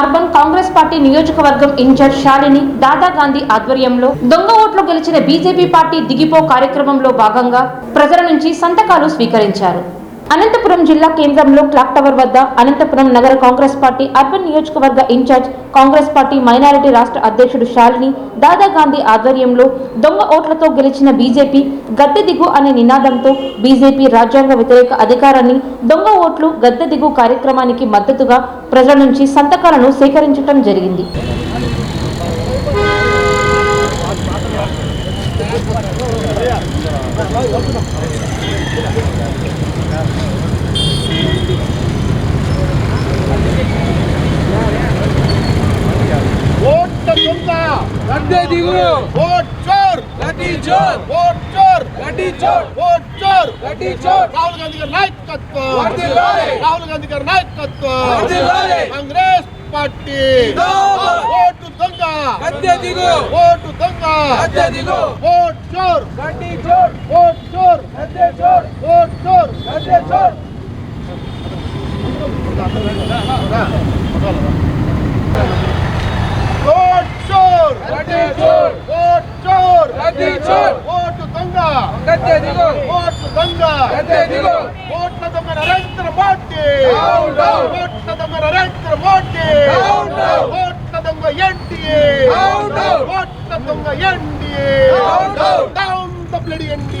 Urban Congress party నియోజకవర్గం incharge Shalini Dada Gandhi ఆధ్వర్యంలో దొంగ ఓట్లు గెలిచిన బీజేపీ పార్టీ దిగిపో కార్యక్రమంలో భాగంగా ప్రజల నుంచి సంతకాలు స్వీకరించారు. అనంతపురం జిల్లా కేంద్రంలో క్లాక్ టవర్ వద్ద అనంతపురం నగర కాంగ్రెస్ పార్టీ అర్బన్ నియోజకవర్గ ఇన్ఛార్జ్ కాంగ్రెస్ పార్టీ మైనారిటీ రాష్ట్ర అధ్యక్షుడు శాలిని దాదా గాంధీ ఆధ్వర్యంలో దొంగ ఓట్లతో గెలిచిన బీజేపీ గద్దె దిగు అనే నినాదంతో బీజేపీ రాజ్యాంగ వ్యతిరేక అధికారాన్ని దొంగ ఓట్లు గద్దె దిగు కార్యక్రమానికి మద్దతుగా ప్రజల నుంచి సంతకాలను సేకరించడం జరిగింది. ఓట్ల దొంగ గడ్డే దిగు ఓట్ చోర్ గడ్డి చోర్ ఓట్ చోర్ గడ్డి చోర్ ఓట్ చోర్ గడ్డి చోర్ రాహుల్ గాంధీ గారి నాయకత్వం వర్ధిల్లాలి. రాహుల్ గాంధీ పార్టీ. ఓటు దొంగ గడ్డే దిగు ఓటు దొంగ గడ్డే దిగు ఓట్ చోర్ గడ్డి చోర్ ఓట్ చోర్ గడ్డే చోర్ ఓట్ చోర్ గడ్డే చోర్ ఓట్ చోర్ గడ్డే చోర్ ఓట్ చోర్ గడ్డి చోర్ ఓటు దొంగ గడ్డే దిగు ఓటు దొంగ గడ్డే దిగు ఓట్ల దొంగ నరేంద్ర మోడీ డౌన్, డౌన్. ఓట్ల దొంగ నరేంద్ర మోడీ డౌన్, డౌన్. ఓట్ల దొంగ ఎన్డీఏ డౌన్, డౌన్. ఓట్ల దొంగ NDA down, down. Down the bloody NDA down, down. Down the bloody NDA down down vote చోర్ గడ్డే చోర్ వాట్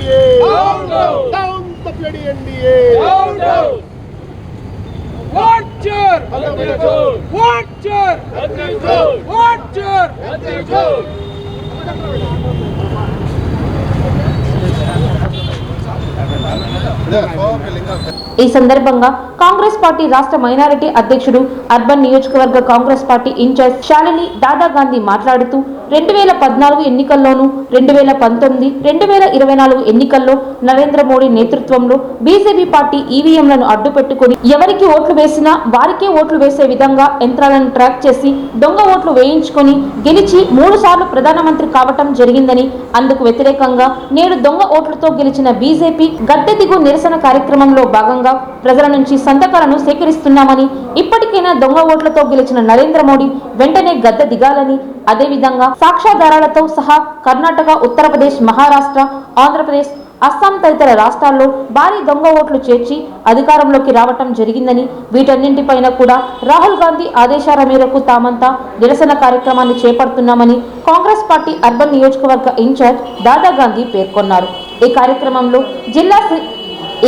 ఈ సందర్భంగా కాంగ్రెస్ పార్టీ రాష్ట్ర మైనారిటీ అధ్యక్షుడు అర్బన్ నియోజకవర్గ కాంగ్రెస్ పార్టీ ఇన్ఛార్జ్ శాలిని దాదా గాంధీ మాట్లాడుతూ రెండు వేల పద్నాలుగు ఎన్నికల్లోనూ రెండు వేల పంతొమ్మిది రెండు వేల ఇరవై నాలుగు ఎన్నికల్లో నరేంద్ర మోడీ నేతృత్వంలో బీజేపీ పార్టీ ఈవీఎంలను అడ్డుపెట్టుకుని ఎవరికి ఓట్లు వేసినా వారికే ఓట్లు వేసే విధంగా యంత్రాలను ట్రాక్ చేసి దొంగ ఓట్లు వేయించుకొని గెలిచి మూడు సార్లు ప్రధానమంత్రి కావటం జరిగిందని అందుకు వ్యతిరేకంగా నేడు దొంగ ఓట్లతో గెలిచిన బీజేపీ గద్దె దిగు నిరసన కార్యక్రమంలో భాగంగా ప్రజల నుంచి సంతకాలను సేకరిస్తున్నామని ఇప్పటికైనా దొంగ ఓట్లతో గెలిచిన నరేంద్ర మోడీ వెంటనే గద్దె దిగాలని అదేవిధంగా సాక్ష్యాధారాలతో సహా కర్ణాటక ఉత్తరప్రదేశ్ మహారాష్ట్ర ఆంధ్రప్రదేశ్ అస్సాం తదితర రాష్ట్రాల్లో భారీ దొంగ ఓట్లు చేర్చి అధికారంలోకి రావటం జరిగిందని వీటన్నింటిపైన కూడా రాహుల్ గాంధీ ఆదేశాల మేరకు తామంతా నిరసన కార్యక్రమాన్ని చేపడుతున్నామని కాంగ్రెస్ పార్టీ అర్బన్ నియోజకవర్గ ఇన్ఛార్జ్ దాదా గాంధీ పేర్కొన్నారు. ఈ కార్యక్రమంలో జిల్లా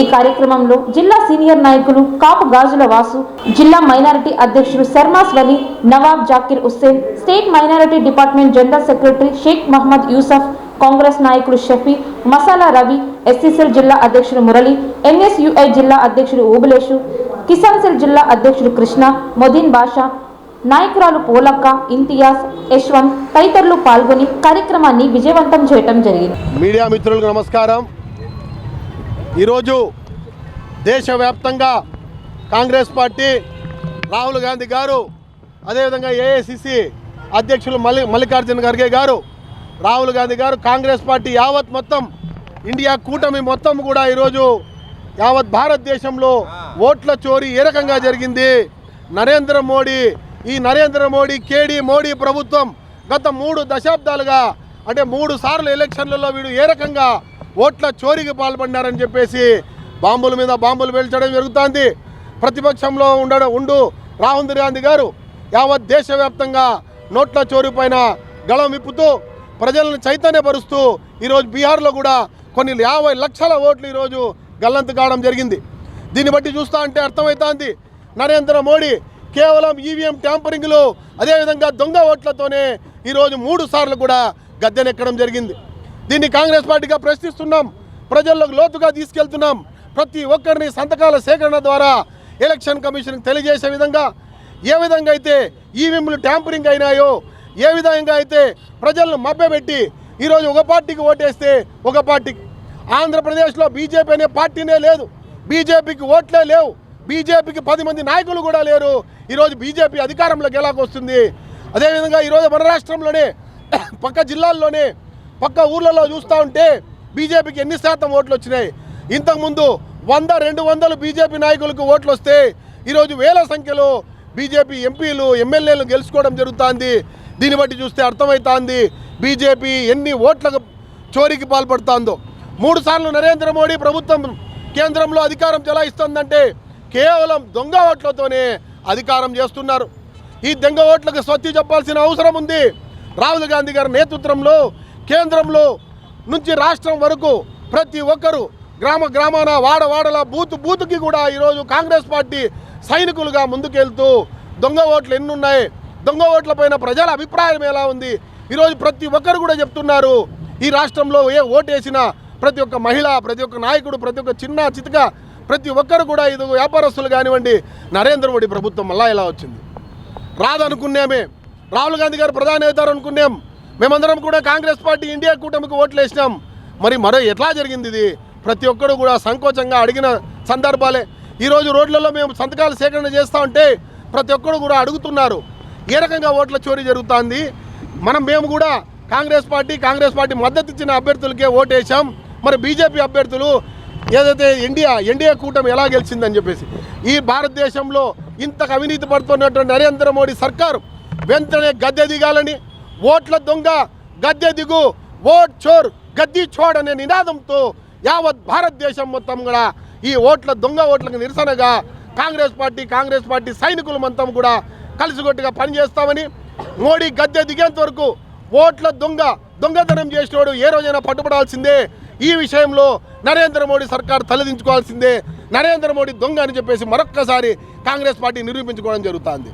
ఈ కార్యక్రమంలో జిల్లా సీనియర్ నాయకులు కాపు గాజుల వాసు జిల్లా మైనారిటీ అధ్యక్షుడు Sharmas Vali Nawab Zakir Hussain state minority department general secretary Sheikh Mohammed Yusuf Congress నాయకులు షఫీ మసాలా రవి ఎస్సీసెల్ జిల్లా అధ్యక్షుడు మురళి ఎన్ఎస్యుఐ జిల్లా అధ్యక్షుడు ఓబులేషు కిసాన్ సెల్ జిల్లా అధ్యక్షుడు కృష్ణ మొదీన్ బాషా నాయకురాలు పోలక్క ఇంతియాజ్ యశ్వంత్ తదితరులు పాల్గొని కార్యక్రమాన్ని విజయవంతం చేయటం జరిగింది. మీడియా మిత్రులకు నమస్కారం. ఈరోజు దేశవ్యాప్తంగా కాంగ్రెస్ పార్టీ రాహుల్ గాంధీ గారు అదేవిధంగా ఏఐసిసి అధ్యక్షులు మల్లి మల్లికార్జున ఖర్గే గారు రాహుల్ గాంధీ గారు కాంగ్రెస్ పార్టీ యావత్ మొత్తం ఇండియా కూటమి మొత్తం కూడా ఈరోజు యావత్ భారతదేశంలో ఓట్ల చోరీ ఏ రకంగా జరిగింది? నరేంద్ర మోడీ ఈ నరేంద్ర మోడీ కేడీ మోడీ ప్రభుత్వం గత మూడు దశాబ్దాలుగా అంటే మూడు సార్లు ఎలక్షన్లలో వీడు ఏ రకంగా ఓట్ల చోరీకి పాల్పడినారని చెప్పేసి బాంబుల మీద బాంబులు పేల్చడం జరుగుతోంది. ప్రతిపక్షంలో ఉండడం ఉండు రాహుల్ గాంధీ గారు యావత్ దేశవ్యాప్తంగా నోట్ల చోరీ పైన గళం విప్పుతూ ప్రజలను చైతన్యపరుస్తూ ఈరోజు బీహార్లో కూడా కొన్ని యాభై లక్షల ఓట్లు ఈరోజు గల్లంతు కావడం జరిగింది. దీన్ని బట్టి చూస్తా అంటే అర్థమవుతోంది నరేంద్ర మోడీ కేవలం ఈవీఎం ట్యాంపరింగ్లు అదేవిధంగా దొంగ ఓట్లతోనే ఈరోజు మూడు సార్లు కూడా గద్దెనెక్కడం జరిగింది. దీన్ని కాంగ్రెస్ పార్టీగా ప్రశ్నిస్తున్నాం. ప్రజల్లోకి లోతుగా తీసుకెళ్తున్నాం. ప్రతి ఒక్కరిని సంతకాల సేకరణ ద్వారా ఎలక్షన్ కమిషన్కి తెలియజేసే విధంగా ఏ విధంగా అయితే ఈవీఎంలు ట్యాంపరింగ్ అయినాయో ఏ విధంగా అయితే ప్రజలను మభ్యపెట్టి ఈరోజు ఒక పార్టీకి ఓటేస్తే ఒక పార్టీకి ఆంధ్రప్రదేశ్లో బీజేపీ అనే పార్టీనే లేదు. బీజేపీకి ఓట్లే లేవు. బీజేపీకి పది మంది నాయకులు కూడా లేరు. ఈరోజు బీజేపీ అధికారంలోకి ఎలాగొస్తుంది? అదేవిధంగా ఈరోజు మన రాష్ట్రంలోనే పక్క జిల్లాల్లోనే పక్క ఊర్లలో చూస్తూ ఉంటే బీజేపీకి ఎన్ని శాతం ఓట్లు వచ్చినాయి? ఇంతకుముందు వంద రెండు వందలు బీజేపీ నాయకులకు ఓట్లు వస్తే ఈరోజు వేల సంఖ్యలో బీజేపీ ఎంపీలు ఎమ్మెల్యేలు గెలుచుకోవడం జరుగుతుంది. దీన్ని బట్టి చూస్తే అర్థమవుతోంది బీజేపీ ఎన్ని ఓట్లకు చోరీకి పాల్పడుతోందో. మూడు సార్లు నరేంద్ర మోడీ ప్రభుత్వం కేంద్రంలో అధికారం చెలాయిస్తుందంటే కేవలం దొంగ ఓట్లతోనే అధికారం చేస్తున్నారు. ఈ దొంగ ఓట్లకు స్వచ్ఛ చెప్పాల్సిన అవసరం ఉంది. రాహుల్ గాంధీ గారి నేతృత్వంలో కేంద్రంలో నుంచి రాష్ట్రం వరకు ప్రతి ఒక్కరూ గ్రామ గ్రామాన వాడ వాడల బూత్ బూత్కి కూడా ఈరోజు కాంగ్రెస్ పార్టీ సైనికులుగా ముందుకెళ్తూ దొంగ ఓట్లు ఎన్నున్నాయి. దొంగ దొంగ ఓట్లపైన ప్రజల అభిప్రాయం ఎలా ఉంది? ఈరోజు ప్రతి ఒక్కరు కూడా చెప్తున్నారు ఈ రాష్ట్రంలో ఏ ఓటేసినా ప్రతి ఒక్క మహిళ ప్రతి ఒక్క నాయకుడు ప్రతి ఒక్క చిన్న చితక ప్రతి ఒక్కరు కూడా ఇది వ్యాపారస్తులు కానివ్వండి నరేంద్ర మోడీ ప్రభుత్వం మళ్ళా ఎలా వచ్చింది. రాదనుకున్నామే. రాహుల్ గాంధీ గారు ప్రధాని అవుతారు అనుకున్నాం. మేమందరం కూడా కాంగ్రెస్ పార్టీ ఇండియా కూటమికి ఓట్లు వేసినాం. మరి మరో ఎట్లా జరిగింది ఇది? ప్రతి ఒక్కరు కూడా సంకోచంగా అడిగిన సందర్భాలే. ఈరోజు రోడ్లలో మేము సంతకాలు సేకరణ చేస్తూ ఉంటే ప్రతి ఒక్కరు కూడా అడుగుతున్నారు. ఏ రకంగా ఓట్ల చోరీ జరుగుతుంది? మనం మేము కూడా కాంగ్రెస్ పార్టీ కాంగ్రెస్ పార్టీ మద్దతు ఇచ్చిన అభ్యర్థులకే ఓటేసాం మరి బీజేపీ అభ్యర్థులు ఏదైతే ఇండియా ఎన్డీఏ కూటమి ఎలా గెలిచిందని చెప్పేసి ఈ భారతదేశంలో ఇంతకు అవినీతి పడుతున్నటువంటి నరేంద్ర మోడీ సర్కారు వెంటనే గద్దె దిగాలని ఓట్ల దొంగ గద్దె దిగు ఓట్ చోర్ గద్ది చోడ్ అనే నినాదంతో యావత్ భారతదేశం మొత్తం కూడా ఈ ఓట్ల దొంగ ఓట్లకు నిరసనగా కాంగ్రెస్ పార్టీ కాంగ్రెస్ పార్టీ సైనికులు మొత్తం కూడా కలిసిగొట్టుగా పనిచేస్తామని మోడీ గద్దె దిగేంత వరకు ఓట్ల దొంగ దొంగతనం చేసినోడు ఏ రోజైనా పట్టుబడాల్సిందే ఈ విషయంలో నరేంద్ర మోడీ సర్కార్ తలదించుకోవాల్సిందే. నరేంద్ర మోడీ దొంగ అని చెప్పేసి మరొక్కసారి కాంగ్రెస్ పార్టీ నిరూపించుకోవడం జరుగుతుంది.